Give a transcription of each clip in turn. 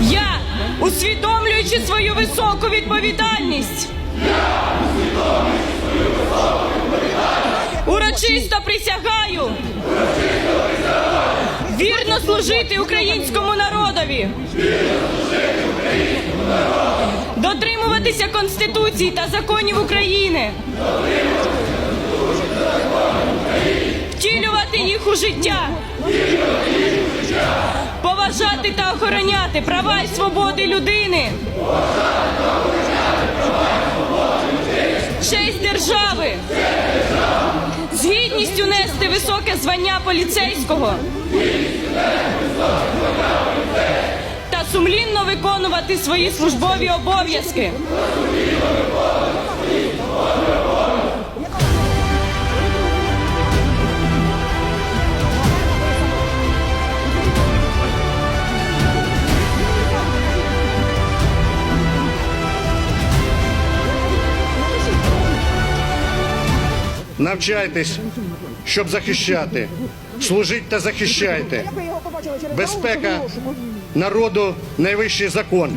Я, усвідомлюючи свою високу відповідальність, урочисто присягаю. Вірно служити українському народові, дотримуватися Конституції та законів України, у життя. Поважати та охороняти права і свободи людини. Честь держави. З гідністю нести високе звання поліцейського. Та сумлінно виконувати свої службові обов'язки. Навчайтесь, щоб захищати. Служіть та захищайте. Безпека народу найвищий закон.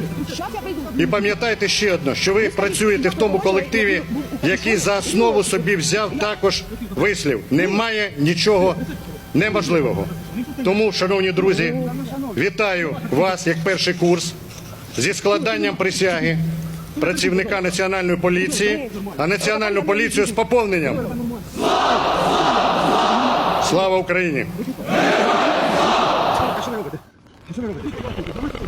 І пам'ятайте ще одне, що ви працюєте в тому колективі, який за основу собі взяв також вислів. Немає нічого неможливого. Тому, шановні друзі, вітаю вас як перший курс зі складанням присяги працівника національної поліції, а національну поліцію з поповненням. Слава Україні! А? Що ви робите? А? Що ви робите? Ви робите?